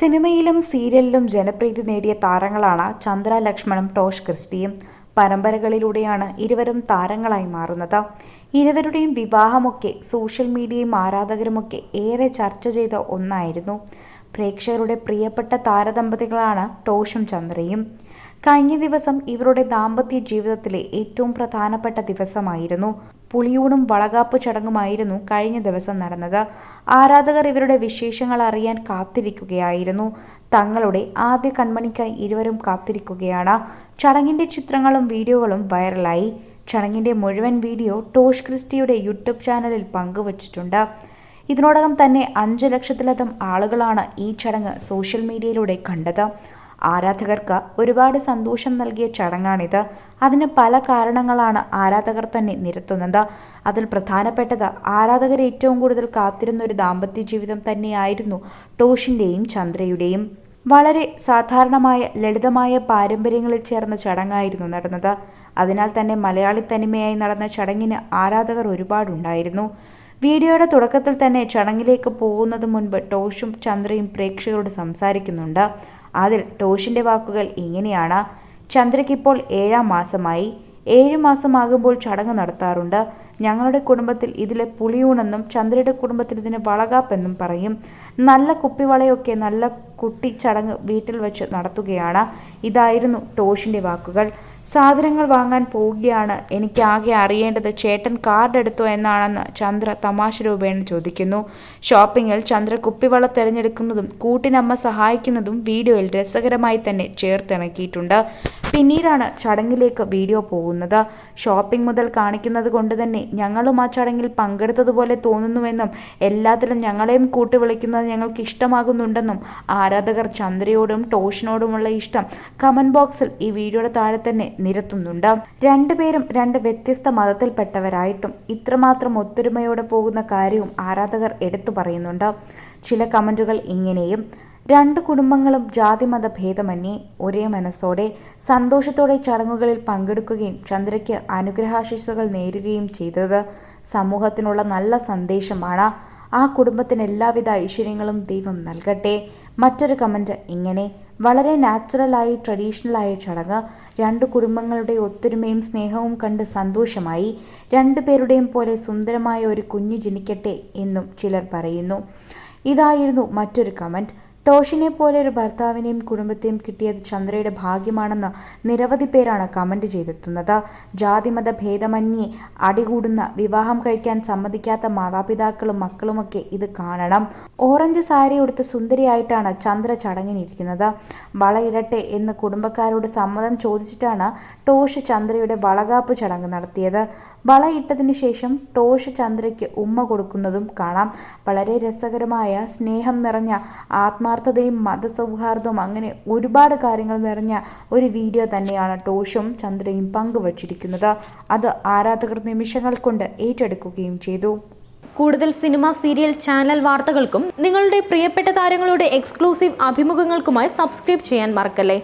സിനിമയിലും സീരിയലിലും ജനപ്രീതി നേടിയ താരങ്ങളാണ് ചന്ദ്ര ലക്ഷ്മണും ടോഷ് ക്രിസ്റ്റിയും. പരമ്പരകളിലൂടെയാണ് ഇരുവരും താരങ്ങളായി മാറുന്നത്. ഇരുവരുടെയും വിവാഹമൊക്കെ സോഷ്യൽ മീഡിയയും ആരാധകരുമൊക്കെ ഏറെ ചർച്ച ചെയ്ത ഒന്നായിരുന്നു. പ്രേക്ഷകരുടെ പ്രിയപ്പെട്ട താരദമ്പതികളാണ് ടോഷും ചന്ദ്രയും. കഴിഞ്ഞ ദിവസം ഇവരുടെ ദാമ്പത്യ ജീവിതത്തിലെ ഏറ്റവും പ്രധാനപ്പെട്ട ദിവസമായിരുന്നു. പുളിയൂണും വളകാപ്പ് ചടങ്ങുമായിരുന്നു കഴിഞ്ഞ ദിവസം നടന്നത്. ആരാധകർ ഇവരുടെ വിശേഷങ്ങൾ അറിയാൻ കാത്തിരിക്കുകയായിരുന്നു. തങ്ങളുടെ ആദ്യ കൺമണിക്കായി ഇരുവരും കാത്തിരിക്കുകയാണ്. ചടങ്ങിന്റെ ചിത്രങ്ങളും വീഡിയോകളും വൈറലായി. ചടങ്ങിന്റെ മുഴുവൻ വീഡിയോ ടോഷ് ക്രിസ്റ്റിയുടെ യൂട്യൂബ് ചാനലിൽ പങ്കുവച്ചിട്ടുണ്ട്. ഇതിനോടകം തന്നെ അഞ്ച് ലക്ഷത്തിലധികം ആളുകളാണ് ഈ ചടങ്ങ് സോഷ്യൽ മീഡിയയിലൂടെ കണ്ടത്. ആരാധകർക്ക് ഒരുപാട് സന്തോഷം നൽകിയ ചടങ്ങാണിത്. അതിന് പല കാരണങ്ങളാണ് ആരാധകർ തന്നെ നിരത്തുന്നത്. അതിൽ പ്രധാനപ്പെട്ടത് ആരാധകർ ഏറ്റവും കൂടുതൽ കാത്തിരുന്ന ഒരു ദാമ്പത്യ ജീവിതം തന്നെയായിരുന്നു ടോഷിന്റെയും ചന്ദ്രയുടെയും. വളരെ സാധാരണമായ ലളിതമായ പാരമ്പര്യങ്ങളിൽ ചേർന്ന ചടങ്ങായിരുന്നു നടന്നത്. അതിനാൽ തന്നെ മലയാളി തനിമയായി നടന്ന ചടങ്ങിന് ആരാധകർ ഒരുപാടുണ്ടായിരുന്നു. വീഡിയോയുടെ തുടക്കത്തിൽ തന്നെ ചടങ്ങിലേക്ക് പോകുന്നത് മുൻപ് ടോഷും ചന്ദ്രയും പ്രേക്ഷകരോട് സംസാരിക്കുന്നുണ്ട്. അതിൽ ടോഷിന്റെ വാക്കുകൾ ഇങ്ങനെയാണ്. ചന്ദ്രയ്ക്കിപ്പോൾ ഏഴാം മാസമായി. ഏഴ് മാസമാകുമ്പോൾ ചടങ്ങ് നടത്താറുണ്ട്. ഞങ്ങളുടെ കുടുംബത്തിൽ ഇതിലെ പുളിയൂണെന്നും ചന്ദ്രയുടെ കുടുംബത്തിൽ ഇതിന് വളകാപ്പെന്നും പറയും. നല്ല കുപ്പിവളയൊക്കെ നല്ല കുട്ടി ചടങ്ങ് വീട്ടിൽ വെച്ച് നടത്തുകയാണ്. ഇതായിരുന്നു ടോഷിന്റെ വാക്കുകൾ. സാധനങ്ങൾ വാങ്ങാൻ പോവുകയാണ്. എനിക്കാകെ അറിയേണ്ടത് ചേട്ടൻ കാർഡ് എടുത്തോ എന്നാണെന്ന് ചന്ദ്ര തമാശ രൂപേണ ചോദിക്കുന്നു. ഷോപ്പിങ്ങിൽ ചന്ദ്ര കുപ്പിവള തിരഞ്ഞെടുക്കുന്നതും കൂട്ടിനമ്മ സഹായിക്കുന്നതും വീഡിയോയിൽ രസകരമായി തന്നെ ചേർത്തിണക്കിയിട്ടുണ്ട്. പിന്നീടാണ് ചടങ്ങിലേക്ക് വീഡിയോ പോകുന്നത്. ഷോപ്പിംഗ് മുതൽ കാണിക്കുന്നത് കൊണ്ട് തന്നെ ഞങ്ങളും ആ ചടങ്ങിൽ പങ്കെടുത്തതുപോലെ തോന്നുന്നുവെന്നും എല്ലാത്തിലും ഞങ്ങളെയും കൂട്ടി വിളിക്കുന്നത് ഞങ്ങൾക്ക് ഇഷ്ടമാകുന്നുണ്ടെന്നും ആരാധകർ ചന്ദ്രയോടും ടോഷിനോടുമുള്ള ഇഷ്ടം കമന്റ് ബോക്സിൽ ഈ വീഡിയോയുടെ താഴെ തന്നെ നിരത്തുന്നുണ്ട്. രണ്ടുപേരും രണ്ട് വ്യത്യസ്ത മതത്തിൽപ്പെട്ടവരായിട്ടും ഇത്രമാത്രം ഒത്തൊരുമയോടെ പോകുന്ന കാര്യവും ആരാധകർ എടുത്തു പറയുന്നുണ്ട്. ചില കമന്റുകൾ ഇങ്ങനെയും രണ്ട് കുടുംബങ്ങളും ജാതിമത ഭേദമന്യേ ഒരേ മനസ്സോടെ സന്തോഷത്തോടെ ചടങ്ങുകളിൽ പങ്കെടുക്കുകയും ചന്ദ്രയ്ക്ക് അനുഗ്രഹാശിസുകൾ നേരുകയും ചെയ്തത് സമൂഹത്തിനുള്ള നല്ല സന്ദേശമാണ്. ആ കുടുംബത്തിന് എല്ലാവിധ ഐശ്വര്യങ്ങളും ദൈവം നൽകട്ടെ. മറ്റൊരു കമന്റ് ഇങ്ങനെ വളരെ നാച്ചുറലായി ട്രഡീഷണലായ ചടങ്ങ് രണ്ട് കുടുംബങ്ങളുടെ ഒത്തൊരുമയും സ്നേഹവും കണ്ട് സന്തോഷമായി രണ്ടുപേരുടെയും പോലെ സുന്ദരമായ ഒരു കുഞ്ഞു ജനിക്കട്ടെ എന്നും ചിലർ പറയുന്നു. ഇതായിരുന്നു മറ്റൊരു കമന്റ് ടോഷിനെ പോലെ ഒരു ഭർത്താവിനെയും കുടുംബത്തെയും കിട്ടിയത് ചന്ദ്രയുടെ ഭാഗ്യമാണെന്ന് നിരവധി പേരാണ് കമന്റ് ചെയ്തെത്തുന്നത്. ജാതിമത ഭേദമന്യേ അടികൂടുന്ന വിവാഹം കഴിക്കാൻ സമ്മതിക്കാത്ത മാതാപിതാക്കളും മക്കളുമൊക്കെ ഇത് കാണണം. ഓറഞ്ച് സാരി ഉടുത്ത് സുന്ദരിയായിട്ടാണ് ചന്ദ്ര ചടങ്ങിനിരിക്കുന്നത്. വളയിടട്ടെ എന്ന് കുടുംബക്കാരോട് സമ്മതം ചോദിച്ചിട്ടാണ് ടോഷ് ചന്ദ്രയുടെ വളകാപ്പ് ചടങ്ങ് നടത്തിയത്. വളയിട്ടതിന് ശേഷം ടോഷ് ചന്ദ്രയ്ക്ക് ഉമ്മ കൊടുക്കുന്നതും കാണാം. വളരെ രസകരമായ സ്നേഹം നിറഞ്ഞ ആത്മാർത്ഥതയും മതസൗഹാർദ്ദവും അങ്ങനെ ഒരുപാട് കാര്യങ്ങൾ നിറഞ്ഞ ഒരു വീഡിയോ തന്നെയാണ് ടോഷും ചന്ദ്രയും പങ്കുവച്ചിരിക്കുന്നത്. അത് ആരാധകർ നിമിഷങ്ങൾ കൊണ്ട് ഏറ്റെടുക്കുകയും ചെയ്തു. കൂടുതൽ സിനിമ സീരിയൽ ചാനൽ വാർത്തകൾക്കും നിങ്ങളുടെ പ്രിയപ്പെട്ട താരങ്ങളുടെ എക്സ്ക്ലൂസീവ് അഭിമുഖങ്ങൾക്കുമായി സബ്സ്ക്രൈബ് ചെയ്യാൻ മറക്കല്ലേ?